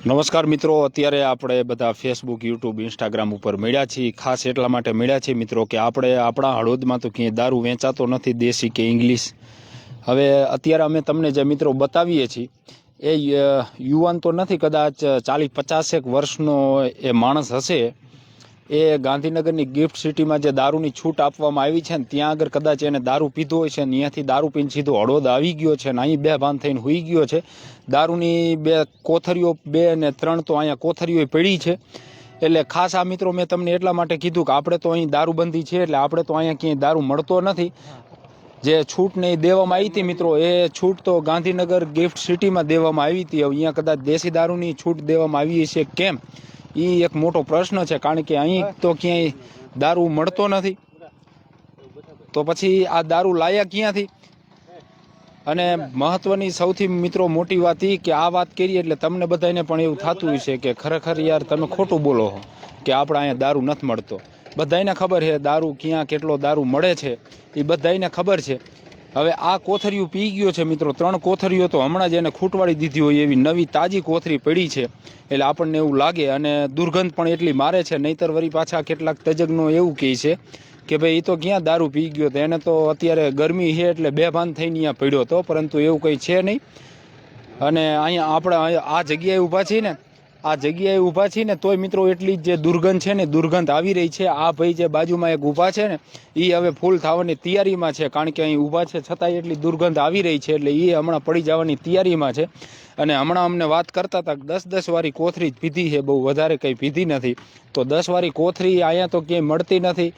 નમસ્કાર મિત્રો, અત્યારે આપણે બધા ફેસબુક યુટ્યુબ ઇન્સ્ટાગ્રામ ઉપર મળ્યા છીએ. ખાસ એટલા માટે મળ્યા છીએ મિત્રો કે આપણે આપણા હળવદમાં તો ક્યાંય દારૂ વેચાતો નથી, દેશી કે ઇંગ્લિશ. હવે અત્યારે અમે તમને જે મિત્રો બતાવીએ છીએ, એ યુવાન તો નથી, કદાચ ચાલીસ પચાસેક વર્ષનો એ માણસ હશે. એ ગાંધીનગરની ગિફ્ટ સિટીમાં જે દારૂની છૂટ આપવામાં આવી છે ને, ત્યાં આગળ કદાચ એને દારૂ પીધો હોય છે ને, અહીંયાથી દારૂ પીને સીધો હળવદ આવી ગયો છે ને, અહીં બે ભાન થઈને હોઈ ગયો છે. દારૂની બે કોથરીઓ, બે ને ત્રણ તો અહીંયા કોથરીઓ પડી છે. એટલે ખાસ આ મિત્રો મેં તમને એટલા માટે કીધું કે આપણે તો અહીં દારૂબંધી છે, એટલે આપણે તો અહીંયા ક્યાંય દારૂ મળતો નથી. જે છૂટ ને દેવામાં આવી હતી મિત્રો, એ છૂટ તો ગાંધીનગર ગિફ્ટ સિટીમાં દેવામાં આવી હતી. અહીંયા કદાચ દેશી દારૂની છૂટ દેવામાં આવી છે કેમ? એ એક મોટો પ્રશ્ન છે, કારણ કે અહીં તો ક્યાંય દારૂ મળતો નથી. તો પછી આ દારૂ લાયા ક્યાંથી? અને મહત્વની સૌથી મિત્રો મોટી વાત એ કે આ વાત કરીએ એટલે તમને બધાને પણ એવું થતું હશે કે ખરેખર યાર તમે ખોટું બોલો હો કે આપણે અહીંયા દારૂ નથી મળતો. બધાને ખબર છે દારૂ ક્યાં કેટલો દારૂ મળે છે. એ બધાને ખબર છે. હવે આ કોથરીઓ પી ગયો છે મિત્રો. ત્રણ કોથરીઓ તો હમણાં જ એને ખૂટવાડી દીધી હોય એવી નવી તાજી કોથરી પડી છે. એટલે આપણને એવું લાગે અને દુર્ગંધ પણ એટલી મારે છે. નહીતર વળી પાછા કેટલાક તજજ્ઞો એવું કહે છે કે ભાઈ એ તો ક્યાં દારૂ પી ગયો તો એને તો અત્યારે ગરમી છે એટલે બેભાન થઈને અહીંયા પડ્યો હતો પરંતુ એવું કંઈ છે નહીં. અને અહીંયા આપણે આ જગ્યાએ ઊભા છીએ ને આ જગ્યાએ ઊભા છીએ ને તોય મિત્રો એટલી જ જે દુર્ગંધ છે ને દુર્ગંધ આવી રહી છે. આ ભાઈ જે બાજુમાં એક ઊભા છે ને એ હવે ફૂલ થવાની તૈયારીમાં છે. કારણ કે અહીં ઊભા છે છતાંય એટલી દુર્ગંધ આવી રહી છે એટલે એ હમણાં પડી જવાની તૈયારીમાં છે. અને હમણાં અમને વાત કરતા હતા દસ દસ વારી કોથરી જ પીધી છે, બહુ વધારે કંઈ પીધી નથી. તો દસ વારી કોથરી અહીંયા તો ક્યાંય મળતી નથી.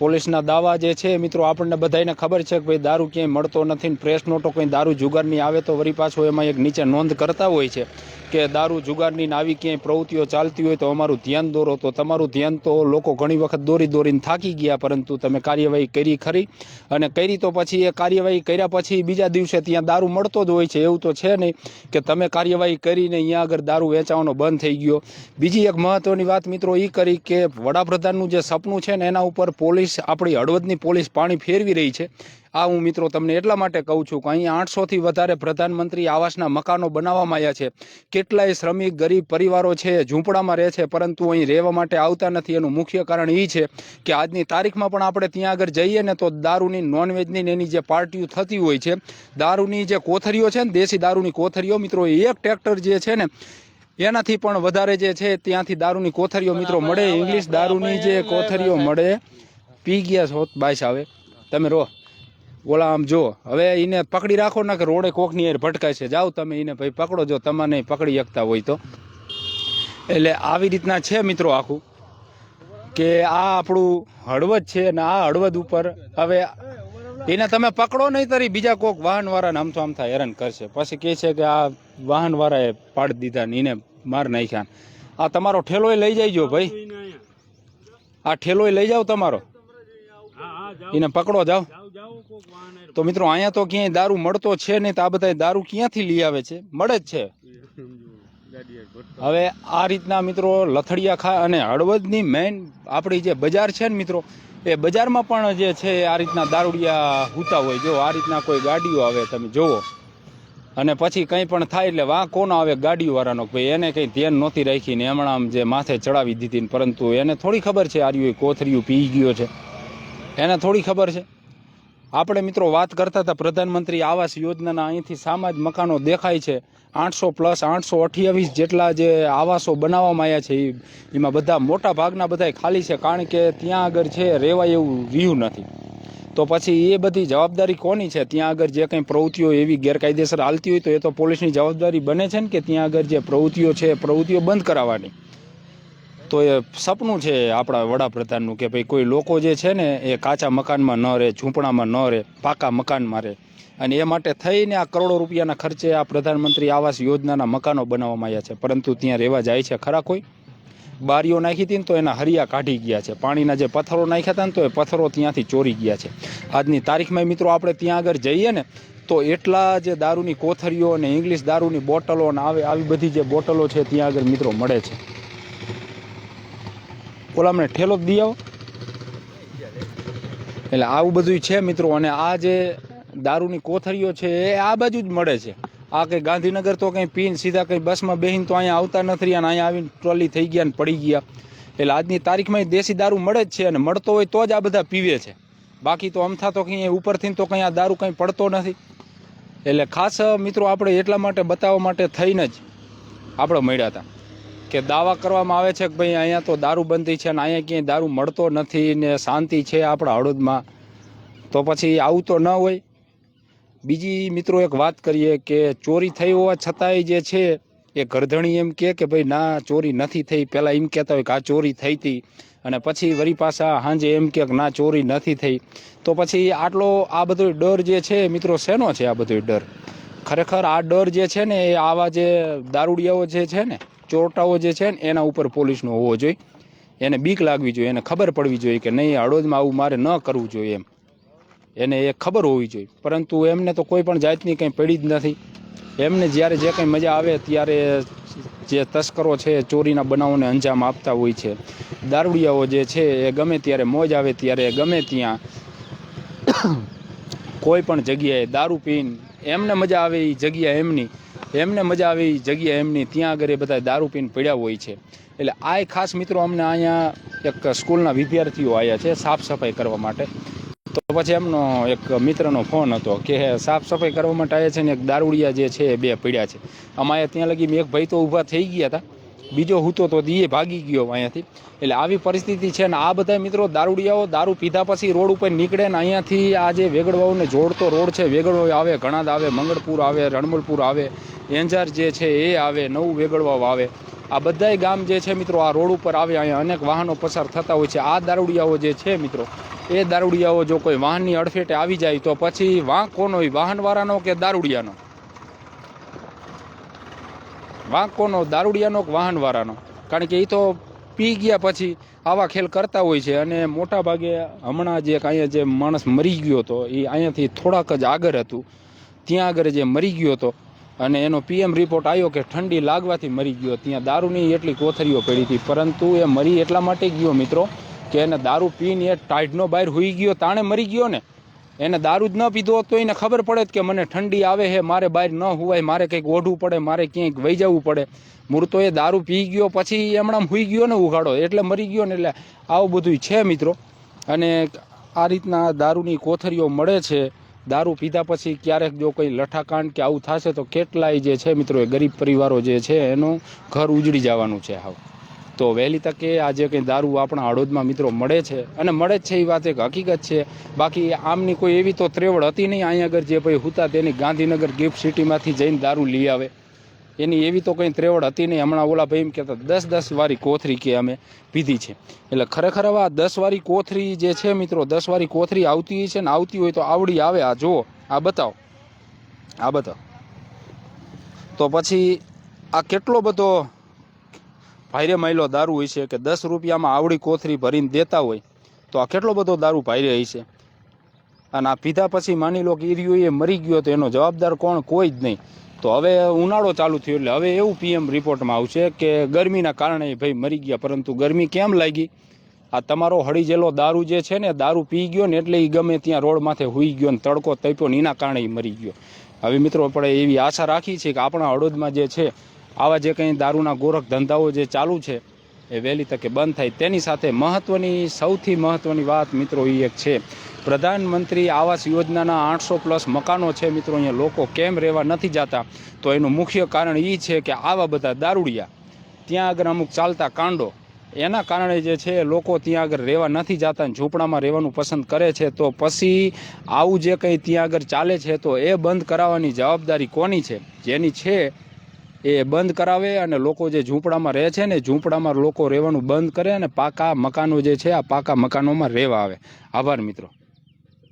પોલીસના દાવા જે છે, મિત્રો, આપણને બધાને ખબર છે કે ભાઈ દારૂ ક્યાંય મળતો નથી પ્રેસ નોટો કંઈ દારૂ જુગારની આવે તો વળી પાછો એમાં એક નીચે નોંધ કરતા હોય છે કે દારૂ જુગારની આવી ક્યાંય પ્રવૃત્તિઓ ચાલતી હોય તો અમારું ધ્યાન દોરો. તો તમારું ધ્યાન તો લોકો ઘણી વખત દોરી દોરીને થાકી ગયા, પરંતુ તમે કાર્યવાહી કરી ખરી અને કરી તો પછી એ કાર્યવાહી કર્યા પછી બીજા દિવસે ત્યાં દારૂ મળતો જ હોય છે. એવું તો છે નહીં કે તમે કાર્યવાહી કરીને અહીંયા આગળ દારૂ વેચાવાનો બંધ થઈ ગયો. બીજી એક મહત્વની વાત મિત્રો એ કરી કે વડાપ્રધાનનું જે સપનું છે ને, એના ઉપર પોલીસ આપણી હળવદની પોલીસ પાણી ફેરવી રહી છે. આ હું મિત્રો તમને એટલા માટે કહું છું કે અહીંયા આઠસોથી વધારે પ્રધાનમંત્રી આવાસના મકાનો બનાવવામાં આવ્યા છે. કેટલાય શ્રમિક ગરીબ પરિવારો છે ઝૂંપડામાં રહે છે પરંતુ અહીં રહેવા માટે આવતા નથી. એનું મુખ્ય કારણ એ છે કે આજની તારીખમાં પણ આપણે ત્યાં આગળ જઈએ ને તો દારૂની નોનવેજની ને એની જે પાર્ટીઓ થતી હોય છે દારૂની જે કોથરીઓ છે ને દેશી દારૂની કોથરીઓ મિત્રો એક ટ્રેક્ટર જે છે ને એનાથી પણ વધારે જે છે ત્યાંથી દારૂની કોથરીઓ મિત્રો મળે ઇંગ્લિશ દારૂની જે કોથરીઓ મળે. પી ગયા છો, બાઈસ આવે. તમે રો. ઓલા આમ જો, હવે એને પકડી રાખો ને કે રોડે કોકની એર ભટકાય છે. જાઓ તમે એને ભાઈ પકડો, જો તમને પકડી શકતા હોય તો. એટલે આવી રીતના છે મિત્રો આખું, કે આ આપણું હળવદ છે ને આ હળવદ ઉપર હવે એને તમે પકડો નહીં તરી બીજા કોક વાહનવાળાને આમ તો આમ થાય હેરાન કરશે. પછી કહે છે કે આ વાહનવાળાએ પાડી દીધા ને એને માર નાખ્યા. આ તમારો ઠેલોય લઈ જઈજો ભાઈ. આ ઠેલોય લઈ જાઓ તમારો. એને પકડો જાઓ. તો મિત્રો અહીંયા તો ક્યાંય દારૂ મળતો છે નહીં તો આ બધા દારૂ ક્યાંથી લઈ આવે છે? મળે જ છે. હવે આ રીતના મિત્રો લથડિયા ખા અને હળવદની મેઇન આપણી જે બજાર છે ને મિત્રો એ બજારમાં પણ જે છે આ રીતના દારૂડિયા હુતા હોય. જો આ રીતના કોઈ ગાડીઓ આવે તમે જોવો. અને પછી કંઈ પણ થાય એટલે વાં કોનો આવે ગાડીવાળાનો? ભાઈ એને કંઈ ધ્યાન નહોતી રાખી ને હમણાં જે માથે ચડાવી દીધી પરંતુ એને થોડી ખબર છે આર્યું કોથરીયું પી ગયો છે. એને થોડી ખબર છે. આપણે મિત્રો વાત કરતા હતા પ્રધાનમંત્રી આવાસ યોજનાના અહીંથી સામા મકાનો દેખાય છે. આઠસો પ્લસ આઠસો અઠ્યાવીસ જેટલા જે આવાસો બનાવવામાં આવ્યા છે એમાં બધા મોટા ભાગના બધા ખાલી છે, કારણ કે ત્યાં આગળ છે રહેવાય એવું વ્યૂ નથી. તો પછી એ બધી જવાબદારી કોની છે? ત્યાં આગળ જે કંઈ પ્રવૃત્તિઓ એવી ગેરકાયદેસર હાલતી હોય તો એ તો પોલીસની જવાબદારી બને છે ને કે ત્યાં આગળ જે પ્રવૃત્તિઓ છે પ્રવૃત્તિઓ બંધ કરાવવાની. તો એ સપનું છે આપણા વડાપ્રધાનનું કે ભાઈ કોઈ લોકો જે છે ને એ કાચા મકાનમાં ન રહે, ઝૂંપડામાં ન રહે, પાકા મકાનમાં રહે. અને એ માટે થઈને આ કરોડો રૂપિયાના ખર્ચે આ પ્રધાનમંત્રી આવાસ યોજનાના મકાનો બનાવવામાં આવ્યા છે. પરંતુ ત્યાં રહેવા જાય છે ખરા કોઈ? બારીઓ નાખી હતી ને તો એના હરિયા કાઢી ગયા છે. પાણીના જે પથ્થરો નાખ્યા હતા ને તો એ પથ્થરો ત્યાંથી ચોરી ગયા છે. આજની તારીખમાં મિત્રો આપણે ત્યાં આગળ જઈએ ને, તો એટલા જે દારૂની કોથરીઓ અને ઇંગ્લિશ દારૂની બોટલો અને આવે, આવી બધી જે બોટલો છે ત્યાં આગળ મિત્રો મળે છે. ઓલા મને ઠેલો જ દઈ આવો. એટલે આવું બધું છે મિત્રો, અને આ જે દારૂની કોથળીઓ છે, એ આ બાજુ જ મળે છે. આ કંઈ ગાંધીનગર તો કંઈ પીને સીધા કંઈ બસમાં બેહીને તો અહીંયા આવતા નથી અને અહીંયા આવીને ટ્રોલી થઈ ગયા ને પડી ગયા. એટલે આજની તારીખમાં દેશી દારૂ મળે જ છે અને મળતો હોય તો જ આ બધા પીવે છે. બાકી તો અમથા તો કંઈ ઉપરથી તો કંઈ આ દારૂ કંઈ પડતો નથી. એટલે ખાસ મિત્રો, આપણે એટલા માટે બતાવવા માટે થઈને જ આપણે મળ્યા હતા. કે દાવા કરવામાં આવે છે કે ભાઈ અહીંયા તો દારૂ બંધી છે ને અહીંયા ક્યાંય દારૂ મળતો નથી ને શાંતિ છે આપણા હળદમાં? તો પછી આવું તો ન હોય. બીજી મિત્રો એક વાત કરીએ કે ચોરી થઈ હોવા છતાંય જે છે એ ગરધણી એમ કહે કે ભાઈ ના, ચોરી નથી થઈ. પહેલાં એમ કહેતા હોય કે આ ચોરી થઈ હતી. અને પછી વરી પાછા સાંજે એમ કે ના, ચોરી નથી થઈ. તો પછી આટલો, આ બધો ડર જે છે, મિત્રો શેનો છે આ બધો ડર? ખરેખર આ ડર જે છે ને એ આવા જે દારૂડિયાઓ જે છે ને ચોરટાઓ જે છે ને, એના ઉપર પોલીસનો હોવો જોઈએ. એને બીક લાગવી જોઈએ, એને ખબર પડવી જોઈએ કે નહીં હળવદમાં આવું મારે ન કરવું જોઈએ એમ. એને એ ખબર હોવી જોઈએ. પરંતુ એમને તો કોઈ પણ જાતની કંઈ પડી જ નથી. એમને જ્યારે જે કંઈ મજા આવે ત્યારે જે તસ્કરો છે, ચોરીના બનાવોને અંજામ આપતા હોય છે. દારૂડિયાઓ જે છે, એ ગમે ત્યારે મોજ આવે, ત્યારે ગમે ત્યાં કોઈ પણ જગ્યાએ દારૂ પીને એમને મજા આવે, એ જગ્યા એમની. એમને મજા આવી, જગ્યા એમની, ત્યાં આગળ એ બધા દારૂ પીને પડ્યા હોય છે. એટલે આ ખાસ મિત્રો અમને અહીંયા એક સ્કૂલના વિદ્યાર્થીઓ આવ્યા છે સાફ સફાઈ કરવા માટે. તો પછી એમનો એક મિત્રનો ફોન હતો કે સાફ સફાઈ કરવા માટે આવ્યા છે ને એક દારૂડિયા જે છે એ બે પડ્યા છે. અમારે ત્યાં લગી એક ભાઈ તો ઊભા થઈ ગયા હતા. બીજો હૂતો તો એ ભાગી ગયો અહીંયાથી. એટલે આવી પરિસ્થિતિ છે ને આ બધા મિત્રો દારૂડિયાઓ દારૂ પીધા પછી રોડ ઉપર નીકળે ને અહીંયાથી આ જે વેગડવાઓને જોડતો રોડ છે, વેગડવાઓ આવે ઘણાદ આવે, મંગળપુર આવે, રણમલપુર આવે, એંજાર જે છે એ આવે, નવું વેગડવાઓ આવે. આ બધાય ગામ જે છે મિત્રો આ રોડ ઉપર આવે, અહીંયા અનેક વાહનો પસાર થતા હોય છે. આ દારૂડિયાઓ જે છે મિત્રો, એ દારૂડિયાઓ જો કોઈ વાહનની અડફેટે આવી જાય તો પછી વાંક કોનો વાહનવાળાનો કે દારૂડિયાનો? વાંક કોનો દારૂડિયાનો વાહનવાળાનો? કારણ કે એ તો પી ગયા પછી આવા ખેલ કરતા હોય છે અને મોટા ભાગે હમણાં જે અહીંયા જે માણસ મરી ગયો હતો, એ અહીંયાથી થોડાક જ આગળ હતું. ત્યાં આગળ જે મરી ગયો હતો અને એનો પીએમ રિપોર્ટ આવ્યો કે ઠંડી લાગવાથી મરી ગયો. ત્યાં દારૂની એટલી કોથરીઓ પડી હતી, પરંતુ એ મરી એટલા માટે ગયો મિત્રો કે એને દારૂ પીને એ ટાઈડનો બહાર હોઈ ગયો. તાણે મરી ગયો ને? એને દારૂ જ ન પીધો તો એને ખબર પડે કે મને ઠંડી આવે છે મારે બહાર ન હોવાય, મારે કંઈક ઓઢવું પડે, મારે ક્યાંક વહી જવું પડે. મૂર્તો એ દારૂ પી ગયો, પછી એમણામ હુઈ ગયો ને ઉઘાડો, એટલે મરી ગયો ને એટલે આવું બધું છે મિત્રો. અને આ રીતના દારૂની કોથરીઓ મળે છે. દારૂ પીધા પછી ક્યારેક જો કોઈ લઠાકાંડ કે આવું થશે તો કેટલાય જે છે મિત્રો એ ગરીબ પરિવારો જે છે એનું ઘર ઉજળી જવાનું છે હાવ તો વહેલી તકે આ જે કંઈ દારૂ આપણા હળોદમાં મિત્રો મળે છે. અને મળે જ છે એ વાત એક હકીકત છે. બાકી આમની કોઈ એવી તો ત્રેવડ હતી નહીં અહીંયા આગળ જે ભાઈ હતા તેની ગાંધીનગર ગિફ્ટ સિટીમાંથી જઈને દારૂ લઈ આવે. એની એવી તો કંઈ ત્રેવડ હતી નહીં. હમણાં ઓલા ભાઈ એમ કહેતા, દસ દસ વારી કોથરી કે અમે પીધી છે. એટલે ખરેખર આ દસ વારી કોથરી જે છે મિત્રો, દસ વારી કોથરી આવતી છે ને આવતી હોય તો આવડી આવે. આ જુઓ, આ બતાવો. આ બતાવો. તો પછી આ કેટલો બધો ભાઈરે માયલો દારૂ હોય છે કે દસ રૂપિયામાં આવડી કોથરી ભરીને દેતા હોય, તો આ કેટલો બધો દારૂ ભાઈરે હોય છે? અને આ પીધા પછી માની લો કે એ મરી ગયો તો એનો જવાબદાર કોણ? કોઈ જ નહીં. તો હવે ઉનાળો ચાલુ થયો એટલે હવે એવું પીએમ રિપોર્ટમાં આવશે કે ગરમીના કારણે ભાઈ મરી ગયા, પરંતુ ગરમી કેમ લાગી? આ તમારો હળીજેલો દારૂ જે છે ને દારૂ પી ગયો ને એટલે એ ગમે ત્યાં રોડ માથે હુઈ ગયો ને તડકો તપ્યો ને એના કારણે એ મરી ગયો. હવે મિત્રો, આપણે એવી આશા રાખી છે કે આપણા હળોદમાં જે છે આવા જે કંઈ દારૂના ગોરખ ધંધાઓ જે ચાલુ છે, એ વહેલી તકે બંધ થાય. તેની સાથે મહત્ત્વની સૌથી મહત્ત્વની વાત મિત્રો એ એક છે. પ્રધાનમંત્રી આવાસ યોજનાના આઠસો પ્લસ મકાનો છે મિત્રો, અહીંયા લોકો કેમ રહેવા નથી જતા? તો એનું મુખ્ય કારણ એ છે કે આવા બધા દારૂડિયા ત્યાં આગળ અમુક ચાલતા કાંડો, એના કારણે જે છે લોકો ત્યાં આગળ રહેવા નથી જતા અને ઝૂંપડામાં રહેવાનું પસંદ કરે છે. તો પછી આવું જે કંઈ ત્યાં આગળ ચાલે છે, તો એ બંધ કરાવવાની જવાબદારી કોની છે? જેની છે એ બંધ કરાવે અને લોકો જે ઝૂંપડામાં રહે છે ને ઝૂંપડામાં લોકો રહેવાનું બંધ કરે અને પાકા મકાનો જે છે, આ પાકા મકાનોમાં રહેવા આવે. આભાર મિત્રો.